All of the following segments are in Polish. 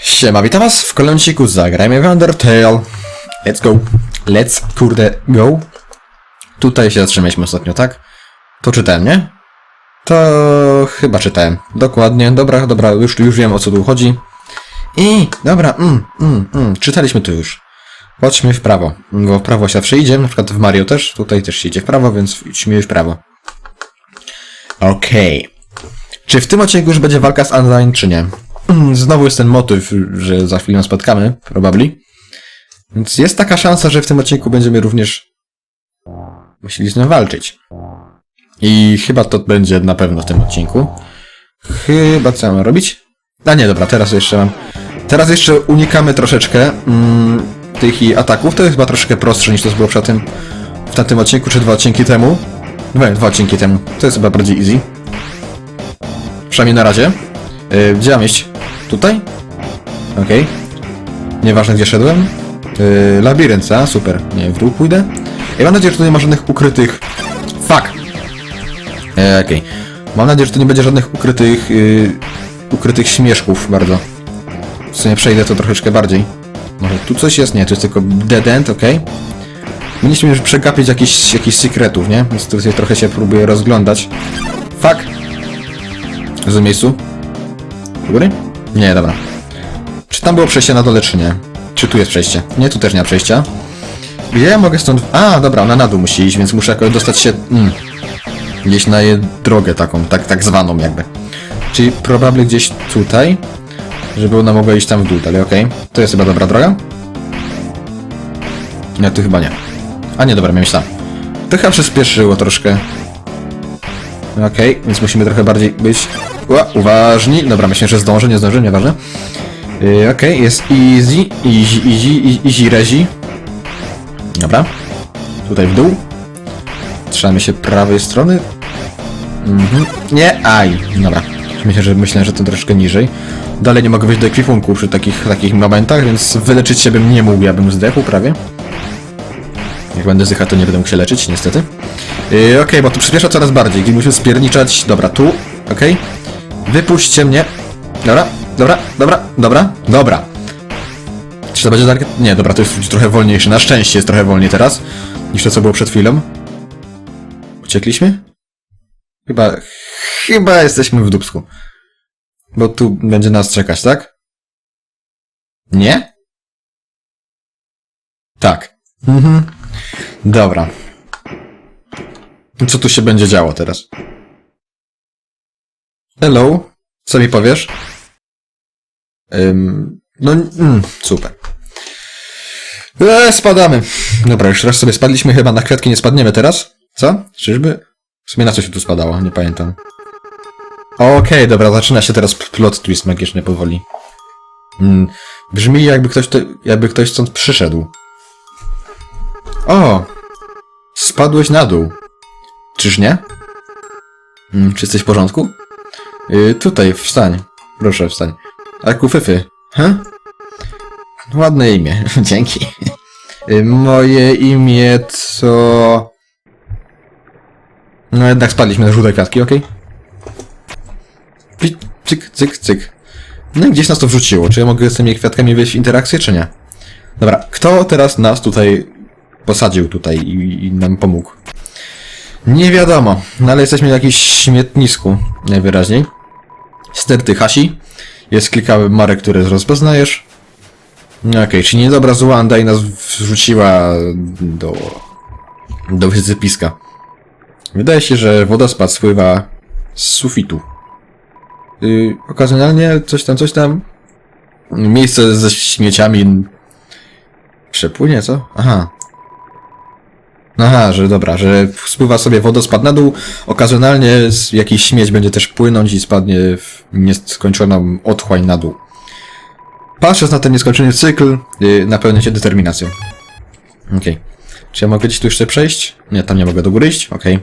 Siema, witam was w kolejnym odcinku Zagrajmy w Undertale. Let's go. Let's, kurde, go. Tutaj się zatrzymaliśmy ostatnio, tak? To czytałem, nie? To chyba czytałem. Dokładnie, dobra, dobra, już, już wiem o co tu chodzi. I, dobra, mm, mm, mm, czytaliśmy to już. Chodźmy w prawo, bo w prawo się zawsze idzie, na przykład w Mario też, tutaj też się idzie w prawo, więc idźmy w prawo. Okej. Czy w tym odcinku już będzie walka z Undyne, czy nie? Mm, Znowu jest ten motyw, że za chwilę spotkamy, probably. Więc jest taka szansa, że w tym odcinku będziemy również musieli z nią walczyć. I chyba to będzie na pewno w tym odcinku. Chyba co mam robić? A nie, dobra, teraz jeszcze mam. Teraz jeszcze unikamy troszeczkę mm, tych ataków. To jest chyba troszeczkę prostsze niż to było przy tym w tamtym odcinku, czy dwa odcinki temu. Dwa, dwa odcinki temu. To jest chyba bardziej easy. Przynajmniej na razie. Yy, gdzie mam iść? Tutaj? Okej. Nieważne gdzie szedłem. Yy, labirynt? Super. Nie, w dół pójdę. I mam nadzieję, że tu nie ma żadnych ukrytych... Fuck! E, Okej. Mam nadzieję, że tu nie będzie żadnych ukrytych... Yy, ukrytych śmieszków bardzo. W sumie przejdę to troszeczkę bardziej. Może tu coś jest? Nie, to jest tylko dead end, okej. Mieliśmy już przegapić jakichś sekretów, nie? Więc tutaj trochę się próbuję rozglądać. Fuck! W miejscu? Do? Nie, dobra. Czy tam było przejście na dole, czy nie? Czy tu jest przejście? Nie, tu też nie ma przejścia. Gdzie ja mogę stąd... A, dobra, ona na dół musi iść, więc muszę jakoś dostać się... Mm, gdzieś na jej drogę taką, tak, tak zwaną jakby. Czyli probably gdzieś tutaj, żeby ona mogła iść tam w dół dalej, okej? To jest chyba dobra droga? Nie, tu chyba nie. A nie, dobra, miałem tam. To chyba przyspieszyło troszkę. Okej, więc musimy trochę bardziej być Ua, uważni. Dobra, myślę, że zdążę, nie zdążę, nieważne. Yy, Okej, jest easy, easy, easy, easy, rezi. Dobra. Tutaj w dół. Trzymamy się prawej strony. Mhm. Nie, aj. Dobra. Myślę, że myślę, że to troszkę niżej. Dalej nie mogę wyjść do ekwipunku przy takich, takich momentach, więc wyleczyć się bym nie mógł, ja bym zdechł prawie. Jak będę zdychał, to nie będę mógł się leczyć, niestety. Yy, Okej, bo tu przyspiesza coraz bardziej. Gdy musimy spierniczać. Dobra, tu. Okej. Wypuśćcie mnie. Dobra, dobra, dobra, dobra, dobra. Czy to będzie target? Nie, dobra, to jest trochę wolniejsze. Na szczęście jest trochę wolniej teraz, niż to, co było przed chwilą. Uciekliśmy? Chyba, chyba jesteśmy w dupsku. Bo tu będzie nas czekać, tak? Nie? Tak. Mhm. Dobra. Co tu się będzie działo teraz? Hello? Co mi powiesz? Ym, no, mm, super. Eee, spadamy. Dobra, już raz sobie spadliśmy, chyba na kwiatki nie spadniemy teraz. Co? Czyżby? W sumie na co się tu spadało? Nie pamiętam. Okej, dobra, zaczyna się teraz plot twist magiczny powoli. Mm, brzmi jakby ktoś, to, jakby ktoś stąd przyszedł. O! Spadłeś na dół. Czyż nie? Mm, czy jesteś w porządku? Yy, tutaj, wstań. Proszę, wstań. Akufyfy. Huh? Ładne imię, dzięki. Yy, moje imię to... No jednak spadliśmy na żółte kwiatki, okej? Okay? Cyk, cyk, cyk. No i gdzieś nas to wrzuciło. Czy ja mogę z tymi kwiatkami wejść w interakcję, czy nie? Dobra, kto teraz nas tutaj posadził tutaj i, i nam pomógł? Nie wiadomo, no ale jesteśmy w jakimś śmietnisku, najwyraźniej. Sterty Hasi. Jest kilka marek, które rozpoznajesz. Okej, czyli niedobra i nas wrzuciła do... do wysypiska. Wydaje się, że wodospad spływa z sufitu. Yy, okazjonalnie coś tam, coś tam. Miejsce ze śmieciami przepłynie, co? Aha, Aha, że dobra, że spływa sobie wodospad na dół, okazjonalnie jakiś śmieć będzie też płynąć i spadnie w nieskończoną otchłań na dół. Patrząc na ten nieskończony cykl, yy, napełnia się determinacją. Okej. Czy ja mogę gdzieś tu jeszcze przejść? Nie, tam nie mogę do góry iść? Okej.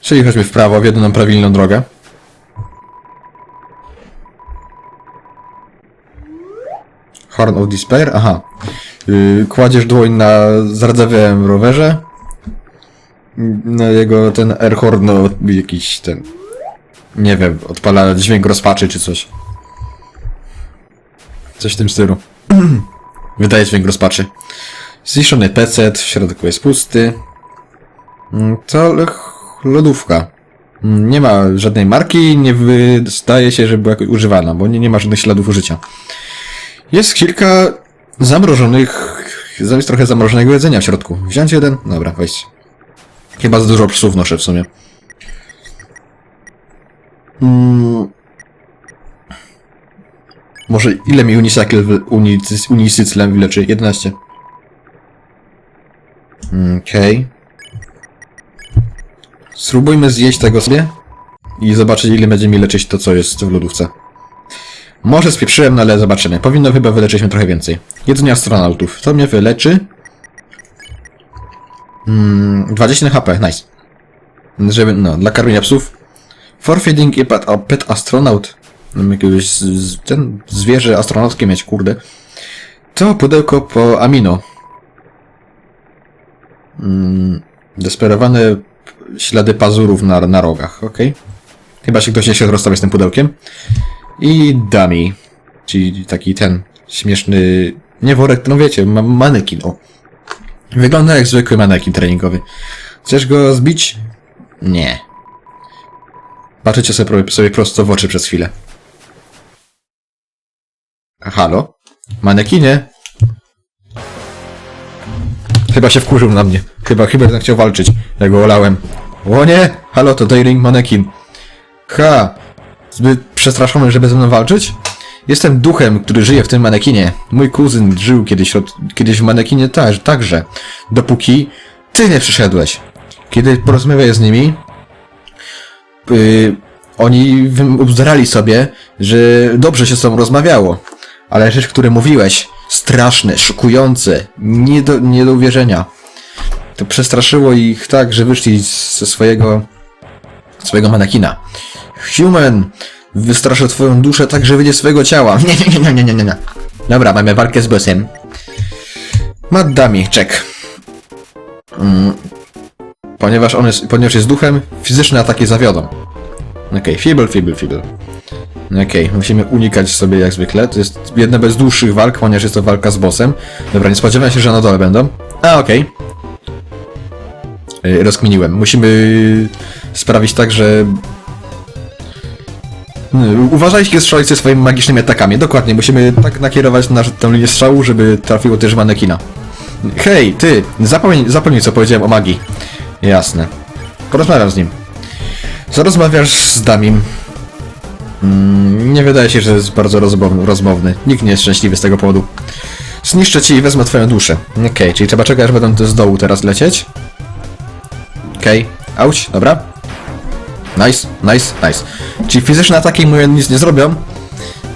Czyli chodźmy w prawo, w jedyną prawilną drogę. Horn of Despair? Aha. Yy, kładziesz dłoń na zardzewiałym rowerze. Na jego ten airhorn, no jakiś ten... Nie wiem, odpala dźwięk rozpaczy czy coś. Coś w tym stylu. Wydaje dźwięk rozpaczy. Zniszczony PC, w środku jest pusty. Mm, To lodówka. Mm, Nie ma żadnej marki, nie wydaje się, że była używana, bo nie, nie ma żadnych śladów użycia. Jest kilka zamrożonych, jest trochę zamrożonego jedzenia w środku. Wziąć jeden? Dobra, weź. Chyba za dużo psów noszę w sumie. Mm. Może ile mi unicycle, unicy- wyleczy? 11. Mm, Okej. Spróbujmy zjeść tego sobie i zobaczyć ile będzie mi leczyć to, co jest w lodówce. Może spieprzyłem, no ale zobaczymy. Powinno chyba wyleczyć mnie trochę więcej. Jedzenie astronautów. To mnie wyleczy. Mm, 20 na HP, nice. Żeby, no, dla karmienia psów. For feeding a pet, a pet astronaut. Jakiegoś z, z, ten zwierzę astronautskie mieć, kurde. To pudełko po amino. Mm, desperowane ślady pazurów na, na rogach, okej. Chyba się ktoś nie się rozstawia z tym pudełkiem. I dummy. Czyli taki ten śmieszny, nie worek, no wiecie, ma manekin, o. Wygląda jak zwykły manekin treningowy. Chcesz go zbić? Nie. Patrzycie sobie, sobie prosto w oczy przez chwilę. Halo? Manekinie? Chyba się wkurzył na mnie. Chyba, chyba jednak chciał walczyć. Ja go olałem. O nie! Halo, to Daring Manekin. Ha! Zbyt przestraszony, żeby ze mną walczyć? Jestem duchem, który żyje w tym manekinie. Mój kuzyn żył kiedyś, kiedyś w manekinie też, także. Dopóki ty nie przyszedłeś. Kiedy porozmawiaj z nimi, yy, oni ubzdurali sobie, że dobrze się z tobą rozmawiało. Ale rzecz, które mówiłeś, straszne, szokujące, nie do, nie do uwierzenia. To przestraszyło ich tak, że wyszli ze swojego, swojego manekina. Human, wystraszę twoją duszę tak, że wyjdzie swojego ciała. Nie, nie, nie, nie, nie, nie, nie. Dobra, mamy walkę z bossem. Maddami, check. Mm. Ponieważ on jest, ponieważ jest duchem, fizyczne ataki zawiodą. Okej, feeble, feeble, feeble. Okej, musimy unikać sobie jak zwykle. To jest jedna bez dłuższych walk, ponieważ jest to walka z bossem. Dobra, nie spodziewałem się, że na dole będą. A, okej. Okay. Rozkminiłem. Musimy sprawić tak, że... Hmm, Uważajcie, strzelajcie swoimi magicznymi atakami. Dokładnie, musimy tak nakierować na tę linię strzału, żeby trafiło też manekina. Hej, ty, zapomnij, zapomnij co powiedziałem o magii. Jasne. Porozmawiam z nim. Co rozmawiasz z Damim? Mm, nie wydaje się, że jest bardzo rozmowny, rozmowny. Nikt nie jest szczęśliwy z tego powodu. Zniszczę ci i wezmę twoją duszę. Okej, czyli trzeba czekać, aż będą z dołu teraz lecieć. Okej, auć, dobra. Nice, nice, nice. Czyli fizyczne ataki mu nic nie zrobią,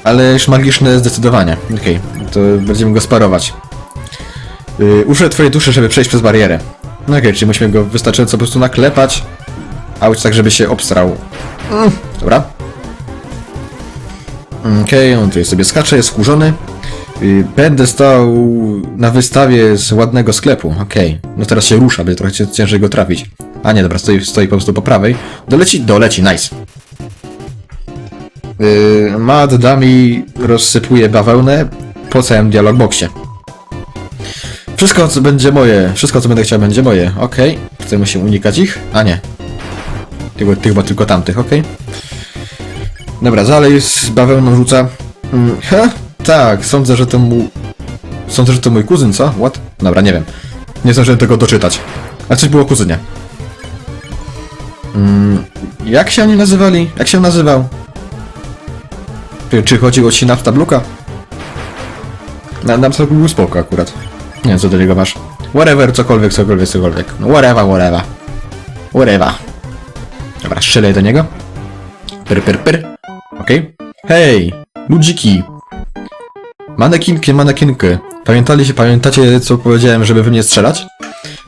ale już magiczne zdecydowanie. Okej, to będziemy go sparować. Yy, użyję twojej duszy, żeby przejść przez barierę. No okej, czyli musimy go wystarczająco po prostu naklepać. Auć tak, żeby się obstrał. Mm, dobra. Okej, on tutaj sobie skacze, jest wkurzony. Yy, Będę stał na wystawie z ładnego sklepu. Okej. No teraz się rusza, będzie trochę cię- ciężej go trafić. A nie, dobra, stoi, stoi po prostu po prawej. Doleci? Doleci, nice. Yy, Mad Dami rozsypuje bawełnę po całym dialog boxie. Wszystko, co będzie moje, wszystko, co będę chciał, będzie moje. Okej. Tutaj musimy unikać ich. A nie. Tylko, chyba tylko tamtych, okej. Dobra, dalej z bawełną rzuca. Mm, ha? Tak, sądzę, że to mu... Sądzę, że to mój kuzyn, co? What? Dobra, nie wiem. Nie zdążyłem tego doczytać. A coś było kuzynie. Mm, jak się oni nazywali? Jak się nazywał? Czy, chodziło ci nafta bluka? Na, na był spoko akurat. Nie wiem, co do niego masz. Whatever, cokolwiek, cokolwiek, cokolwiek. No, whatever, whatever. Whatever. Dobra, strzelaj do niego. Pyr, pyr, pyr. Okej. Hej, ludziki. Manekinki, manekinky. Pamiętali się, pamiętacie, co powiedziałem, żeby we mnie strzelać?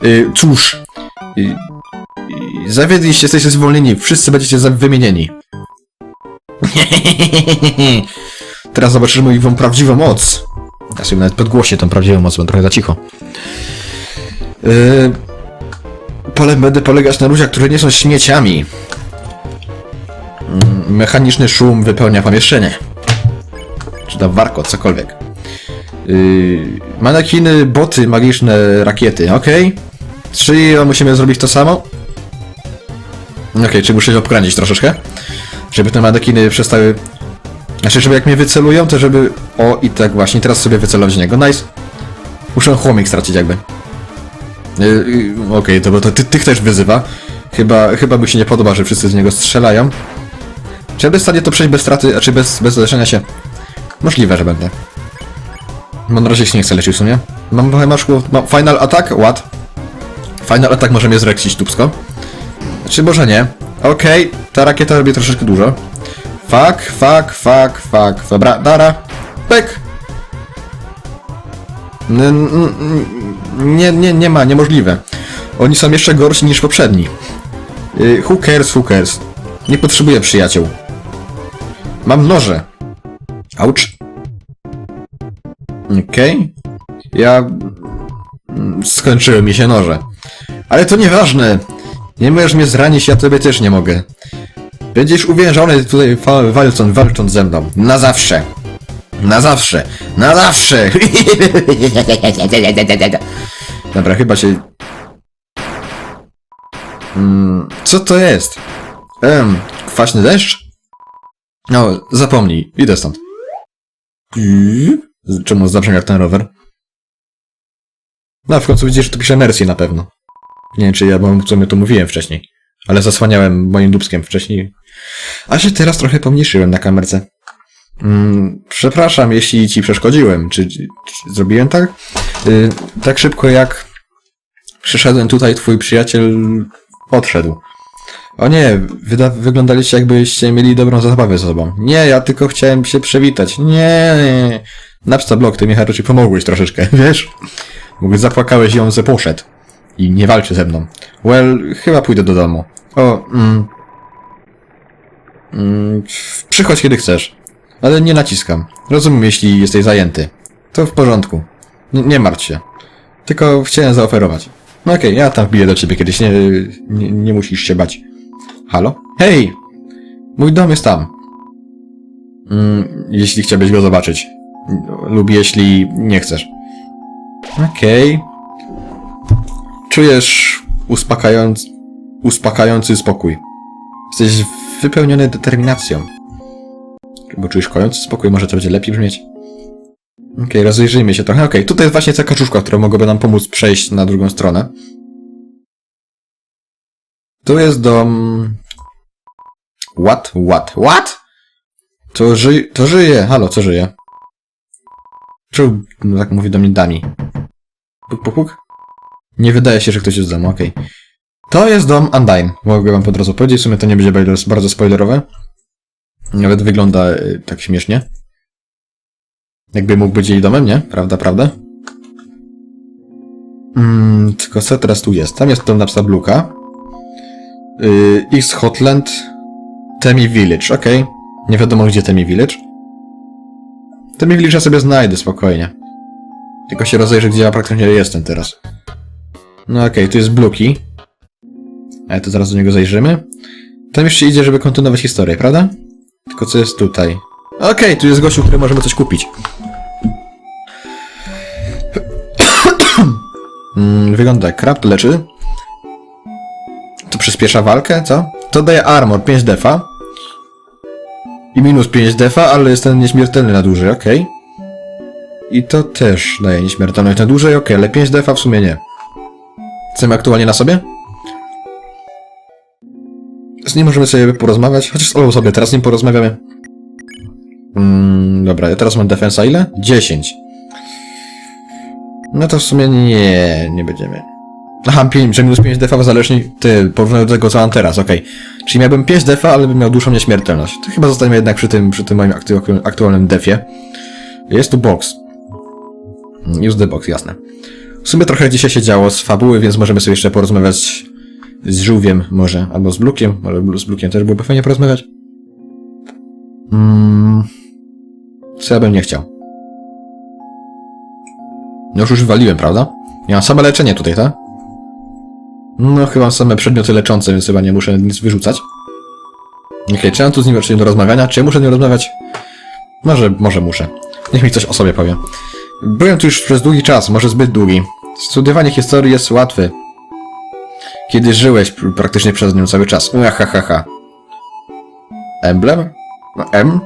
Yy, cóż. Yy, zawiedliście, jesteście zwolnieni. Wszyscy będziecie wymienieni. Teraz ich wam prawdziwą moc. Ja sobie nawet podgłośnie tą prawdziwą moc, bo trochę za cicho. Yy, pole będę polegać na ludziach, które nie są śmieciami. Mm, Mechaniczny szum wypełnia pomieszczenie. Czy tam warkot, cokolwiek. Yy, manekiny, boty, magiczne rakiety, okej. Czy musimy zrobić to samo? Okej, czy muszę się obkręcić troszeczkę? Żeby te manekiny przestały... Znaczy, żeby jak mnie wycelują, to żeby... O, i tak właśnie, teraz sobie wycelować niego. Nice. Muszę chłomik stracić jakby. Yy, yy, Okej, to bo to ty, tych też wyzywa. Chyba, chyba mu się nie podoba, że wszyscy z niego strzelają. Czy ja będę w stanie to przejść bez straty, a czy bez, bez leczenia się? Możliwe, że będę. Bo na razie się nie chcę leczyć w sumie. Mam maszku. Mam final attack? Ład. Final attack może mnie zreksić tubsko. Czy może nie? Okej, ta rakieta robi troszeczkę dużo. Fuck, fuck, fuck, fuck. Dobra, dara. N- Nie, nie, nie ma, niemożliwe. Oni są jeszcze gorsi niż poprzedni. Y, Who cares, who cares? Nie potrzebuję przyjaciół. Mam noże. Aucz. Okej. Ja... mm, Skończyły mi się noże. Ale to nieważne. Nie możesz mnie zranić, ja tobie też nie mogę. Będziesz uwiężony tutaj wa- walcząc, walcząc ze mną. Na zawsze. Na zawsze. Na zawsze. Dobra, chyba się... Mm, co to jest? Em, kwaśny deszcz? No, zapomnij. Idę stąd. Czemu zabrzmiał ten rower? No, w końcu widzisz, że to pisze Mercy na pewno. Nie wiem, czy ja wam co my to mówiłem wcześniej. Ale zasłaniałem moim dubskiem wcześniej. A się teraz trochę pomniejszyłem na kamerce. Mm, przepraszam, jeśli ci przeszkodziłem. Czy, czy zrobiłem tak? Y, tak szybko jak przyszedłem tutaj, twój przyjaciel odszedł. O nie, wyda- wyglądaliście jakbyście mieli dobrą zabawę ze sobą. Nie, ja tylko chciałem się przywitać. Nie, nie. Napsta blok, ty mi raczej pomogłeś troszeczkę, wiesz? Mógł zapłakałeś on ze poszedł. I nie walczy ze mną. Well, chyba pójdę do domu. O, mm. Mm, przychodź kiedy chcesz. Ale nie naciskam. Rozumiem, jeśli jesteś zajęty. To w porządku. N- nie martw się. Tylko chciałem zaoferować. No okej, ja tam wbiję do ciebie kiedyś, nie, nie, nie musisz się bać. Halo? Hej! Mój dom jest tam. Mm, jeśli chciałbyś go zobaczyć. Lub jeśli nie chcesz. Okej. Czujesz uspokajający, uspokajający spokój. Jesteś wypełniony determinacją. Bo czujesz kojący spokój, może to będzie lepiej brzmieć? Okej, rozejrzyjmy się trochę. Okej, tutaj jest właśnie ta kaczuszka, która mogłaby nam pomóc przejść na drugą stronę. Tu jest dom... What? What? What? To, ży... to żyje. Halo, co żyje? Czemu no, tak mówi do mnie Dami? Puk, puk, puk? Nie wydaje się, że ktoś jest w domu, okej. To jest dom Undyne. Mogę wam od razu powiedzieć, w sumie to nie będzie bardzo- spoilerowe. Nawet wygląda y, tak śmiesznie. Jakby mógł być jej domem, nie? Prawda, prawda? Mm, tylko co teraz tu jest? Tam jest dom na Bluka. Yy, X Hotland. Temi Village, okej. Nie wiadomo gdzie Temi Village. Temi Village ja sobie znajdę spokojnie. Tylko się rozejrzę, gdzie ja praktycznie jestem teraz. No okej, tu jest Bluki. Ale to zaraz do niego zajrzymy. Tam jeszcze idzie, żeby kontynuować historię, prawda? Tylko co jest tutaj? Okej, tu jest gościu, który możemy coś kupić. Mm, Wygląda jak krab, leczy. To przyspiesza walkę, co? To daje armor, 5 defa. I minus 5 defa, ale jest ten nieśmiertelny na dłużej, okej. I to też daje nieśmiertelność na dłużej, okej, ale 5 defa w sumie nie. Chcemy aktualnie na sobie? Z nim możemy sobie porozmawiać, chociaż o sobie teraz z nim porozmawiamy. Mm, dobra, ja teraz mam defensa ile? 10. No to w sumie nie, nie będziemy. Aha, 5, że minus 5 defa zależnie ty, porównując do tego co mam teraz, okej. Czyli miałbym 5 defa, ale bym miał dłuższą nieśmiertelność. To chyba zostaniemy jednak przy tym, przy tym moim aktu- aktualnym defie. Jest tu box. Use the box, jasne. W sumie trochę dzisiaj się działo z fabuły, więc możemy sobie jeszcze porozmawiać z żółwiem może, albo z blukiem, ale z blukiem też byłoby fajnie porozmawiać. Mm, co ja bym nie chciał? No już już wywaliłem, prawda? Ja mam same leczenie tutaj, tak? No chyba same przedmioty leczące, więc chyba nie muszę nic wyrzucać. Okej, czy ja mam tu z nim do rozmawiania? Czy ja muszę z nim rozmawiać? Może, może muszę. Niech mi coś o sobie powie. Byłem tu już przez długi czas, może zbyt długi. Studiowanie historii jest łatwe. Kiedy żyłeś pr- praktycznie przez nią cały czas. Ha, ha, ha. Emblem? No, M?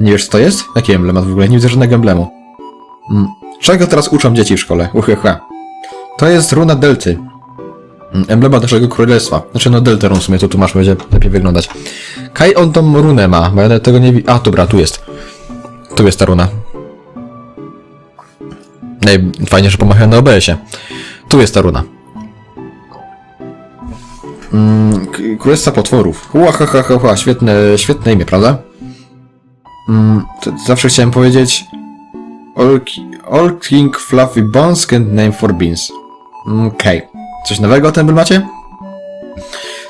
Nie wiesz co to jest? Jaki emblemat w ogóle? Nie widzę żadnego emblemu. Mm. Czego teraz uczą dzieci w szkole? Uheha. To jest runa delty. Mm, Emblemat naszego królestwa. Znaczy no delta run w sumie to tu masz, będzie lepiej wyglądać. Kaj on tą runę ma, bo ja tego nie widzę. A, dobra, tu jest. Tu jest ta runa. Fajnie, że pomachałem na OBS-ie. Tu jest ta runa. Mm, Królestwa potworów. Ła, ha, ha, ha, ha. Świetne, świetne imię, prawda? Mm, zawsze chciałem powiedzieć... All, ki- all King Fluffy Bones can name for beans. Mm, Okej. Coś nowego o tym emblemacie?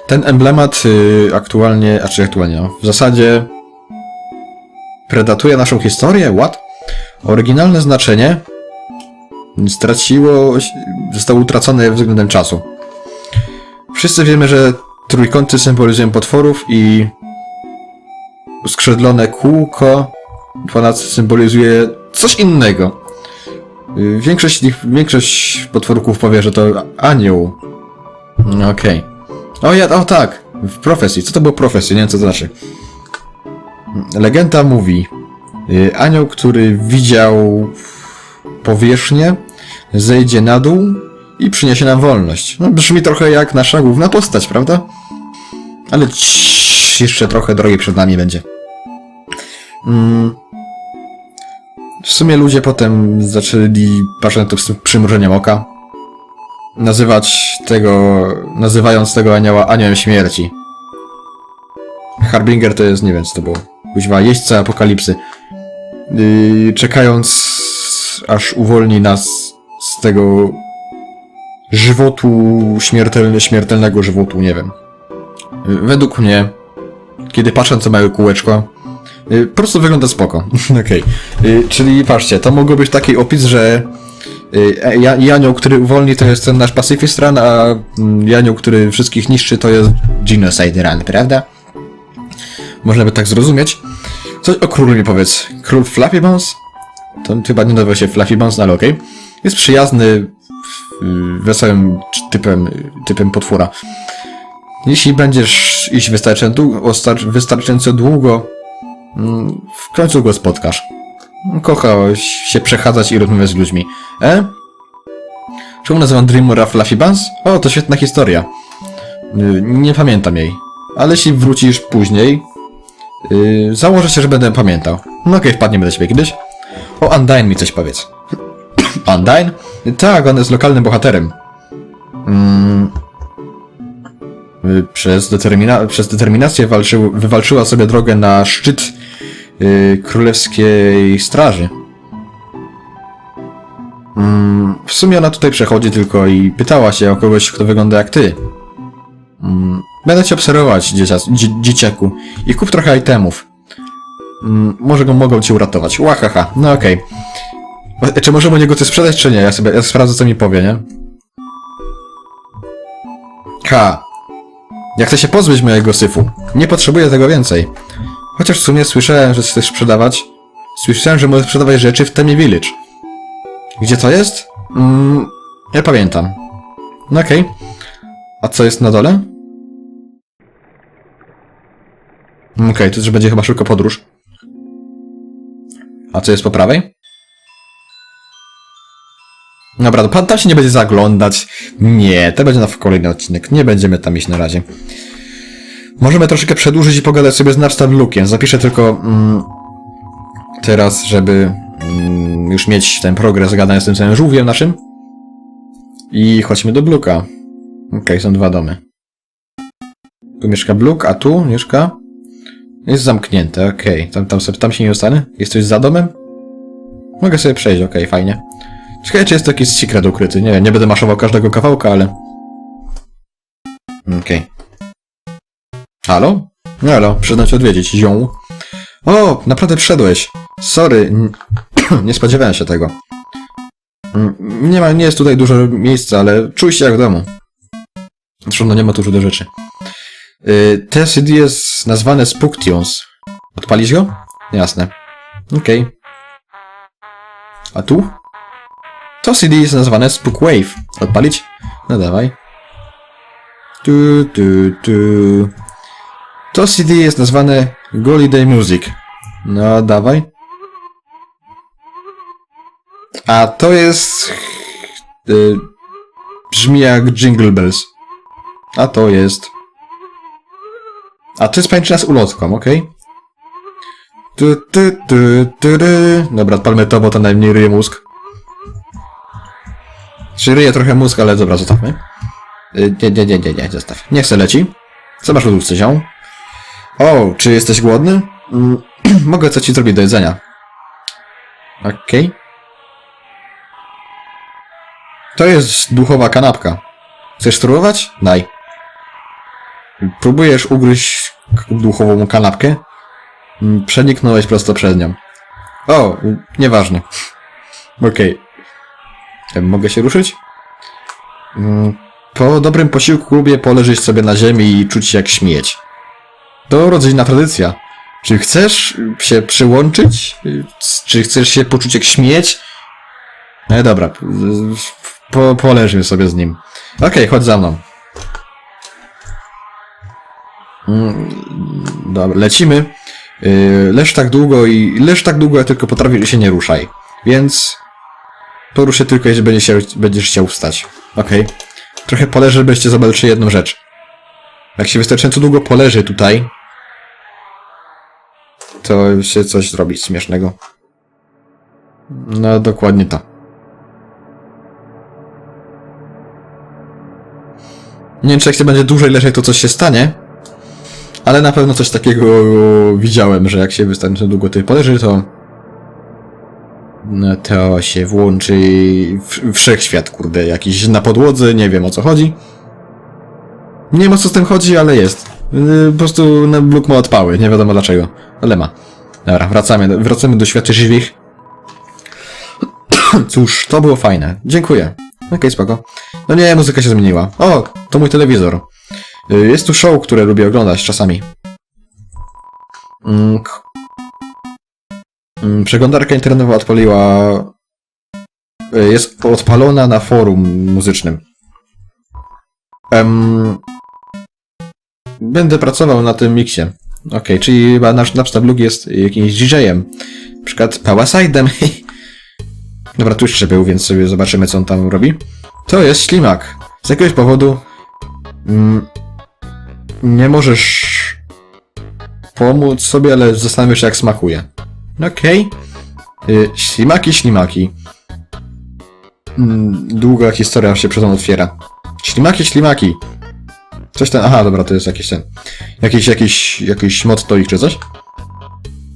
Ten emblemat y, aktualnie, a czy aktualnie, no, w zasadzie predatuje naszą historię, what? Oryginalne znaczenie straciło, zostało utracone względem czasu. Wszyscy wiemy, że trójkąty symbolizują potworów i skrzydlone kółko ponad symbolizuje coś innego. Większość, większość potworków powie, że to anioł. Okej. O ja, o tak, w profesji. Co to było profesji? Nie wiem co to znaczy. Legenda mówi, y, anioł, który widział powierzchnię, zejdzie na dół i przyniesie nam wolność. No brzmi trochę jak nasza główna postać, prawda? Ale ciii, jeszcze trochę drogi przed nami będzie. Mm. W sumie ludzie potem zaczęli, patrząc to z przymrużeniem oka, nazywać tego, nazywając tego anioła aniołem śmierci. Harbinger to jest, nie wiem co to było, kuźwa, jeźdźca apokalipsy. Yy, czekając, aż uwolni nas z tego żywotu, śmiertelne, śmiertelnego żywotu, nie wiem. Według mnie, kiedy patrzę na to małe kółeczko, yy, po prostu wygląda spoko. Okej. Yy, czyli patrzcie, to mogło być taki opis, że Y, Ja- Janioł, który uwolni, to jest ten nasz Pacific Run, a mm, Janioł, który wszystkich niszczy, to jest Genocide Run, prawda? Można by tak zrozumieć. Coś o królu mi powiedz. Król Fluffy Bones? To chyba nie nazywa się Fluffy Bones, ale okej. Jest przyjazny, y, wesołym typem, typem potwora. Jeśli będziesz iść wystarczająco długo, wystarczająco długo, mm, w końcu go spotkasz. Kocha się przechadzać i rozmawiać z ludźmi. E? Czemu nazywam Dreamora Fluffy Buns? O, to świetna historia. Y, Nie pamiętam jej. Ale jeśli wrócisz później, yy, założę się, że będę pamiętał. No okej, wpadniemy do ciebie kiedyś. O, Undyne mi coś powiedz. Undyne? Tak, on jest lokalnym bohaterem. Mm. Y, Przez, determina- przez determinację walczył, wywalczyła sobie drogę na szczyt y, królewskiej straży. Mm, w sumie ona tutaj przechodzi tylko i pytała się o kogoś, kto wygląda jak ty. Mm, będę cię obserwować, dziecia, dzie, dzieciaku. I kup trochę itemów. Mm, może go mogą cię uratować. Łahaha, no okej. E, Czy możemy u niego coś sprzedać, czy nie? Ja sobie ja sprawdzę, co mi powie, nie? K. Ja chcę się pozbyć mojego syfu. Nie potrzebuję tego więcej. Chociaż w sumie słyszałem, że chcesz sprzedawać. Słyszałem, że możesz sprzedawać rzeczy w Temie Village. Gdzie to jest? Mm, nie pamiętam. No okej. A co jest na dole? Mm, Okej, to też będzie chyba szybko podróż. A co jest po prawej? Dobra, to tam się nie będzie zaglądać. Nie, to będzie na kolejny odcinek. Nie będziemy tam iść na razie. Możemy troszeczkę przedłużyć i pogadać sobie z Napstab Luke'iem. Zapiszę tylko mm, teraz, żeby mm, już mieć ten progres gadania z tym całym żółwiem naszym. I chodźmy do Bluka. Okej, są dwa domy. Tu mieszka Bluk, a tu mieszka... Jest zamknięte, okej. Tam, tam, sobie, tam się nie dostanę? Jest coś za domem? Mogę sobie przejść, okej, fajnie. Ciekawe, czy jest jakiś secret ukryty. Nie nie będę maszował każdego kawałka, ale... Okej. Halo? No halo, przyszedłem cię odwiedzić, zią. O, naprawdę przyszedłeś. Sorry, nie spodziewałem się tego. Mm, Nie ma, nie jest tutaj dużo miejsca, ale czuj się jak w domu. Zresztą no nie ma tu dużo rzeczy. Yy, te CD jest nazwane Spooktunes. Odpalić go? Jasne. Okej. A tu? To CD jest nazwane Spook Wave. Odpalić? No dawaj. Tu, tu, tu. To CD jest nazwane Holiday Music. No dawaj. A to jest... Y, brzmi jak Jingle Bells. A to jest... A to jest pajęczyna z ulotką, okej? Tu, tu, tu, tu, tu. Dobra, odpalmy to, bo to najmniej ryje mózg. Czy ryje trochę mózg, ale dobra, zostawmy. Y, Nie, nie, nie, nie, nie, zostaw. Niech se leci. Co masz lodówce, ziom? O, czy jesteś głodny? Mm, Mogę coś ci zrobić do jedzenia. Okej. To jest duchowa kanapka. Chcesz spróbować? Daj. Próbujesz ugryźć duchową kanapkę? Mm, Przeniknąłeś prosto przed nią. O, y, nieważne. Okej. Em, Mogę się ruszyć? Mm, Po dobrym posiłku lubię poleżeć sobie na ziemi i czuć się jak śmieć. To rodzinna tradycja. Czy chcesz y, się przyłączyć? Y, Czy chcesz się poczuć jak śmieć? No dobra, y, po, poleżmy sobie z nim. Okej, chodź za mną. Mm, Dobra, lecimy. Yy, leż tak długo i leż tak długo, jak tylko potrafisz i się nie ruszaj. Więc porusz się tylko, jeśli będziesz, się, będziesz chciał wstać. Okej. Trochę poleżę, byście zobaczyli jedną rzecz. Jak się wystarczająco długo poleży tutaj, to się coś zrobi śmiesznego. No, dokładnie to. Nie wiem, czy jak się będzie dłużej leżeć, to coś się stanie. Ale na pewno coś takiego widziałem, że jak się wystarczająco długo tutaj poleży, to... No to się włączy wszechświat, kurde, jakiś na podłodze, nie wiem o co chodzi. Nie wiem o co z tym chodzi, ale jest. Yy, Po prostu na blok ma odpały, nie wiadomo dlaczego, ale ma. Dobra, wracamy, wracamy do świata żywich. Cóż, to było fajne. Dziękuję. Okej, spoko. No nie, muzyka się zmieniła. O, to mój telewizor. Y, Jest tu show, które lubię oglądać czasami. Mm, Przeglądarka internetowa odpaliła. y, Jest odpalona na forum muzycznym. Em, Będę pracował na tym miksie. Okej, czyli nasz Napstablook jest jakimś DJ-em. Na przykład Powerside'em. Dobra, tu jeszcze był, więc sobie zobaczymy, co on tam robi. To jest ślimak. Z jakiegoś powodu mm, nie możesz pomóc sobie, ale zastanawiasz się, jak smakuje. Okej. Y, Ślimaki, ślimaki. Mm, Długa historia się przed mną otwiera. Ślimaki, ślimaki. Coś ten. Aha, dobra, to jest jakiś ten. Jakiś, jakiś, jakiś motto ich czy coś?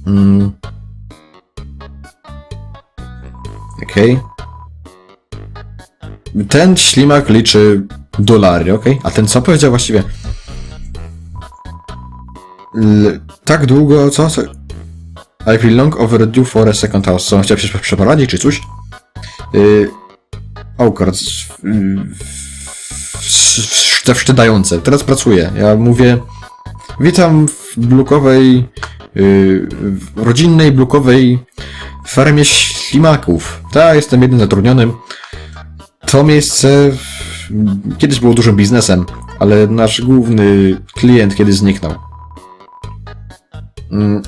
Mm. Okej. Ten ślimak liczy dolary, okej? A ten co powiedział właściwie? L tak długo, co? co? I feel long overdue for a second house. Co, on chciał się przeprowadzić, czy coś? Yy, Aukard. Te wszczydające. Teraz pracuję. Ja mówię... Witam w blukowej... Yy, rodzinnej, blukowej farmie ślimaków. Tak, jestem jednym zatrudnionym. To miejsce kiedyś było dużym biznesem, ale nasz główny klient kiedyś zniknął. Mm,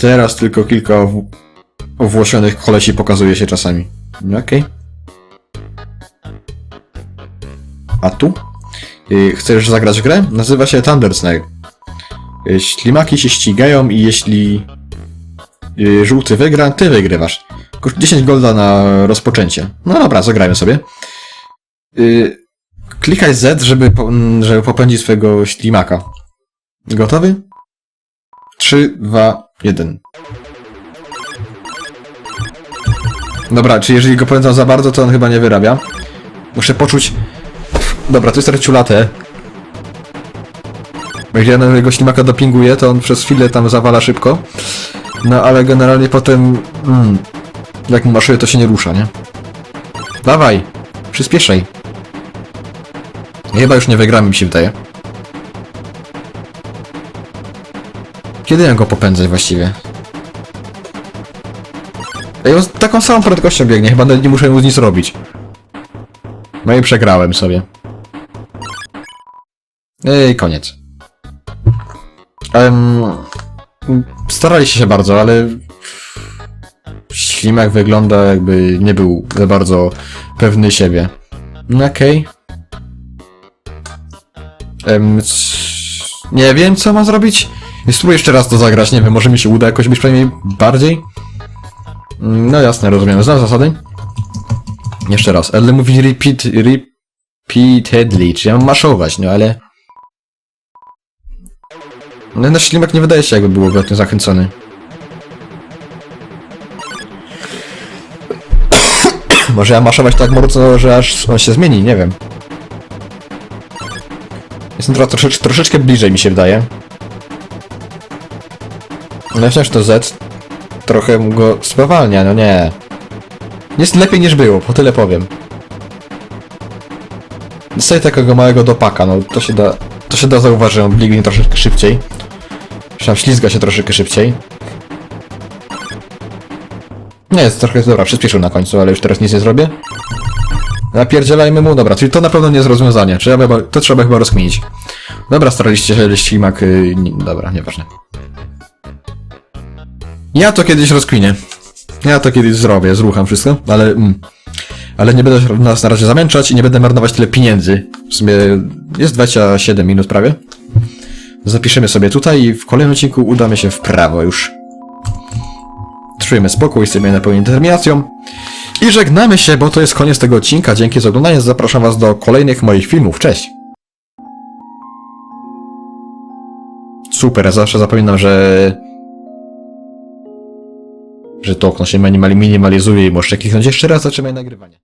Teraz tylko kilka ow- owłosionych kolesi pokazuje się czasami. Okej. A tu? Y, Chcesz zagrać w grę? Nazywa się Thunder Snake. Y, Ślimaki się ścigają i jeśli y, żółty wygra, ty wygrywasz. Koszt 10 golda na rozpoczęcie. No dobra, zagrajmy sobie. Klikaj Z, żeby, po, m, żeby popędzić swojego ślimaka. Gotowy? 3, 2, 1. Dobra, czy jeżeli go popędzam za bardzo, to on chyba nie wyrabia. Muszę poczuć... Dobra, to jest reciulatę. Jak ja na jego ślimaka dopinguję, to on przez chwilę tam zawala szybko. No ale generalnie potem... Mm, jak mu maszuje, to się nie rusza, nie? Dawaj! Przyspieszaj! Chyba już nie wygramy, mi się wydaje. Kiedy ja go popędzę właściwie? Ej, on z taką samą prędkością biegnie, chyba nawet nie muszę mu nic robić. No i przegrałem sobie. Ej, koniec. Em, starali się bardzo, ale ślimak wygląda jakby nie był za bardzo pewny siebie. No okej. C- nie wiem, co mam zrobić. Spróbuję jeszcze raz to zagrać, nie wiem, może mi się uda jakoś być przynajmniej bardziej. Mm, No jasne, rozumiem. Znam zasady? Jeszcze raz. Ale mówi repeat, repeatedly, czy ja mam maszować, no ale... No nasz ślimak nie wydaje się jakby był obecnie zachęcony. Może ja maszować tak mocno, że aż on się zmieni, nie wiem. Jestem teraz troszecz, troszeczkę bliżej mi się wydaje. No wciąż to Z trochę go spowalnia, no nie. Jest lepiej niż było, po tyle powiem. Dostaję takiego małego dopaka, no to się da, to się da zauważyć, on biegnie troszeczkę szybciej. Przynajmniej ślizga się troszeczkę szybciej. Nie, jest trochę, dobra, przyspieszył na końcu, ale już teraz nic nie zrobię. Napierdzielajmy mu, dobra, czyli to na pewno nie jest rozwiązanie, trzeba, to trzeba chyba rozkminić. Dobra, staraliście się, ślimak, yy, dobra, nieważne. Ja to kiedyś rozkminię. Ja to kiedyś zrobię, zrucham wszystko, ale... Mm, ale nie będę nas na razie zamęczać i nie będę marnować tyle pieniędzy. W sumie jest 27 minut prawie. Zapiszemy sobie tutaj i w kolejnym odcinku udamy się w prawo już. Czujemy spokój, jesteśmy napełnieni determinacją. I żegnamy się, bo to jest koniec tego odcinka. Dzięki za oglądanie. Zapraszam Was do kolejnych moich filmów. Cześć! Super, zawsze zapominam, że... że to okno się minimali- minimalizuje i muszę kliknąć jeszcze raz, zaczynamy nagrywanie.